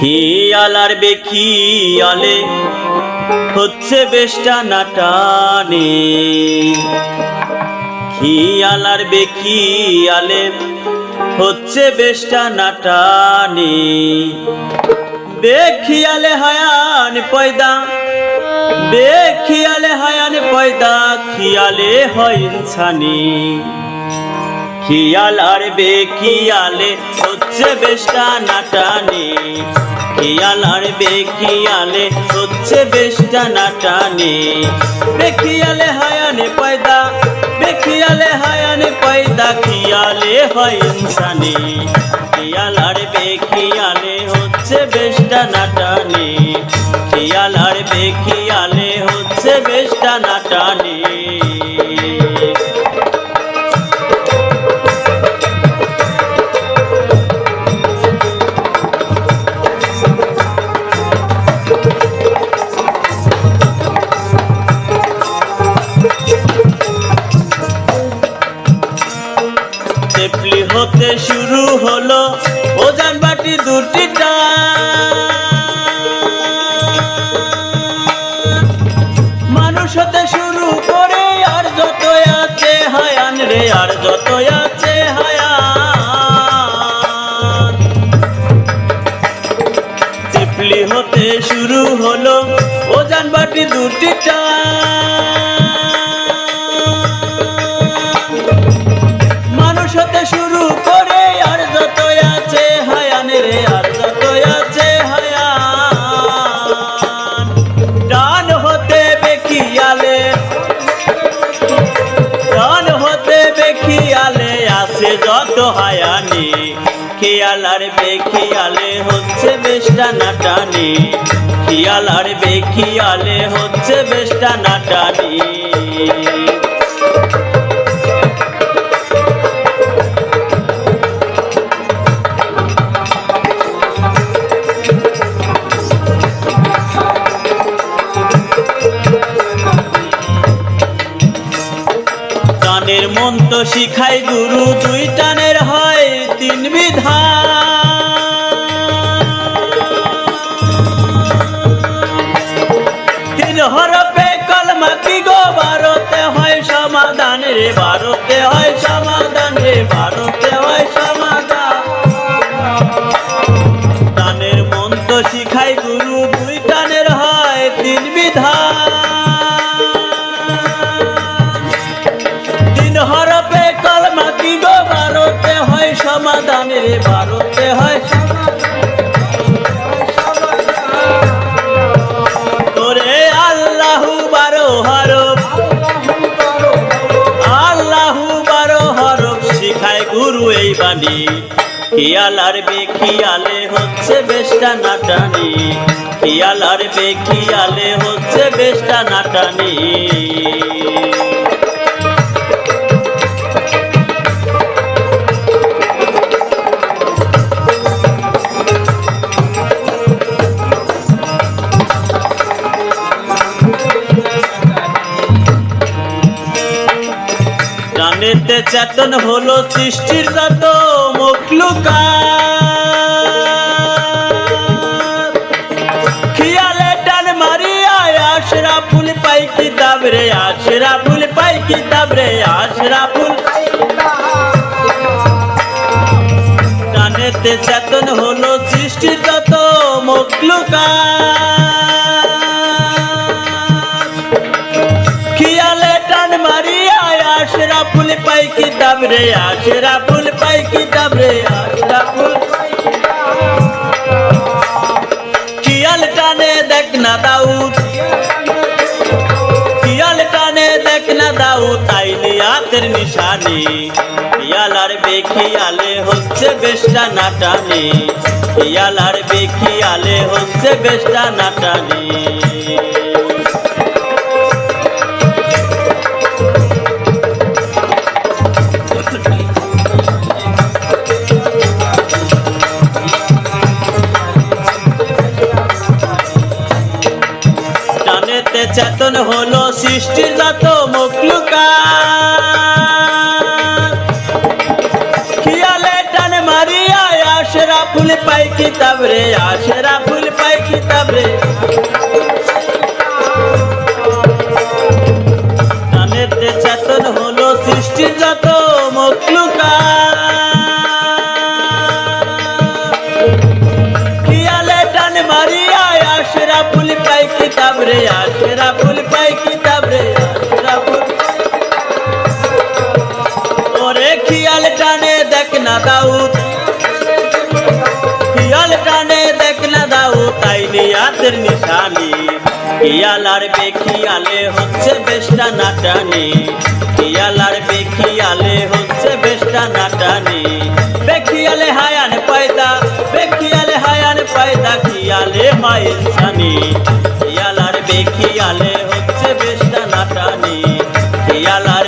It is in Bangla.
খিয়ালার বেখিয়ালে হচ্ছে বেশটা নাটানে। খিয়ালার বেখিয়ালে হচ্ছে বেশটা নাটানে। বেখিয়ালে হায়ান পয়দা, বেখিয়ালে হায়ান পয়দা, খিয়ালে হয় ইনসানি খিয়াল আর বেখিয়ালে হচ্ছে বেশটা নাটানে। খিয়াল আর বেখিয়ালে হচ্ছে বেশটা নাটানে। বেখিয়ালে হায়ানে পয়দা বেখিয়ালে হায়ানে পয়দা, খিয়ালে হয় ইনসানে। খিয়াল আর বেখিয়ালে হচ্ছে বেশটা নাটানে। হায়ান রে আর যত আছে হায়ান চিপলি হতে শুরু হলো, ওজান বাটি দুটি চা মানুষ হতে শুরু যত হায়ানি খেয়াল আর বেখিয়ালে হচ্ছে বেশটা নাটানি খেয়াল আর বেখিয়ালে হচ্ছে বেশটা নাটানি। মন্ত্র শিখাই গুরু দুই টানের হয় তিন বিধান। তিন হরপে কলমা কি গো ভারতে হয় সমাধান রে ভারতে হয় সমাধান রে ভারতে ভারতে হয়। তোরে আল্লাহু বারো হরফ। আল্লাহু বারো হরফ শিখায় গুরু এই বাণী। খেয়াল আর বেখিয়ালে হচ্ছে বেশটা নাটানি। খেয়াল আর বেখিয়ালে হচ্ছে বেশটা নাটানি। জানেতে চেতন হলো সৃষ্টির যত মখলুকা। খিয়ালে টান মারিয়া আশরা ফুল পাই কিতাব রে, আশরা ফুল পাই কিতাব রে, আশরা ফুল জানেতে চেতন হলো সৃষ্টির যত মখলুকা। ফুল পাই কিতাব রে? আশরা ফুল পাই কিতাব রে? আশরা ফুল খিয়াল টানে দেখ না দাউদ। খিয়াল টানে দেখ না দাউদ তাইলে হাতের নিশানি। খিয়াল আর বেখিয়ালে হচ্ছে বেশটা নাটানি। খিয়াল আর বেখিয়ালে হচ্ছে বেশটা নাটানি। চেতন হলো সৃষ্টির যত মুখলুকা খিয়ালে টান মারিয়া আশরাফ ফুল পাই কিতাব রে আশেরা নিয়াতের নিশানি। খিয়াল আর বেখিয়ালে হচ্ছে বেশটা নাটানি। খিয়াল আর বেখিয়ালে হচ্ছে বেশটা নাটানি। বেখিয়ালে হায়ান পয়দা, বেখিয়ালে হায়ান পয়দা খিয়ালে ইনসানি খিয়াল আর বেখিয়ালে হচ্ছে বেশটা নাটানি। খিয়াল আর